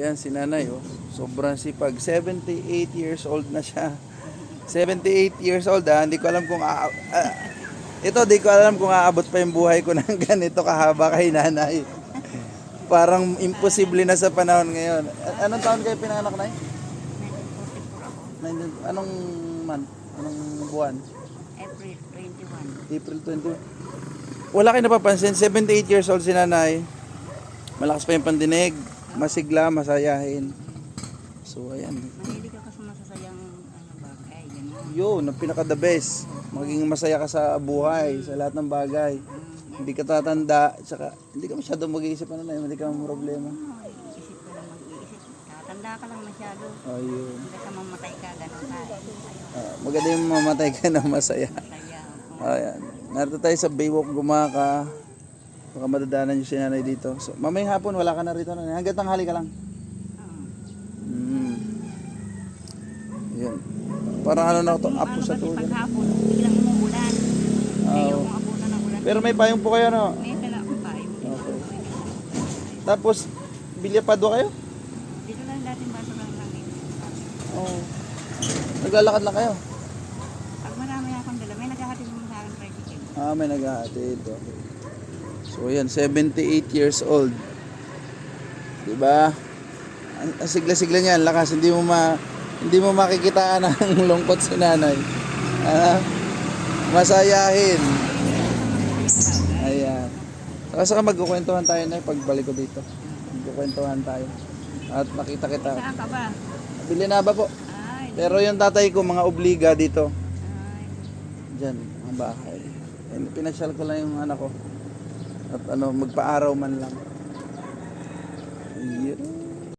Yan, si nanay, oh. Sobrang sipag. 78 years old na siya. 78 years old, ah. Hindi ko alam kung... aa- ah, ito, di ko alam kung aabot pa yung buhay ko ng ganito kahaba kay nanay. Parang imposible na sa panahon ngayon. Anong taon kayo pinanganak, nay? 1944 ako. 19 Anong month? Anong buwan? April 21. April 20. Wala kayo napapansin, 78 years old si nanay. Malakas pa yung pandinig. Masigla, masayahin. So, ayan. Mahilig ako sa masasayang ano, bagay. Ganyan. Yun, ang pinaka the best. Maging masaya ka sa buhay, sa lahat ng bagay. Hindi ka tatanda, tsaka hindi ka masyado mag-iisip ano na yun, hindi ka problema. Ay, isip ko lang mag-iisip. Tatanda ka lang masyado. Ayun. Hindi ka mamatay ka, ganun ka. Ah, maganda yung mamatay ka na masaya. Masaya. Ayan. Narito tayo sa Baywalk Gumaka. Baka madadanan nyo si nanay dito. So, mamayang hapon, wala ka na rito. nanay. Hanggang tanghali ka lang. Mm. Yun. Parang ano na to, apo sa tulo. paghapon, biglang umuulan. Ayaw kong ulan. Pero may payong po kayo, no? May dala akong payong. Okay. Tapos, bilya pa kayo? Dito lang dating baso lang namin. Oo. Naglalakad lang kayo? Pag marami akong dala, may naghahatid mo sa akin tricycle. Ah, may naghahatid. Okay. So, yan, 78 years old. Diba? Ang ang sigla-sigla niyan, lakas. Hindi mo ma hindi mo makikitaan ng lungkot si nanay. Ah, masayahin. Ayan. Saka saka magkukwentuhan tayo na pagbalik ko dito. Magkukwentuhan tayo. At makita kita. Saan ka ba? Bili na ba po? Ay, Pero yung tatay ko, mga obliga dito. ay. Diyan, mga bahay. Pinasyal ko lang yung anak ko. At ano, magpa-araw man lang. Ayun.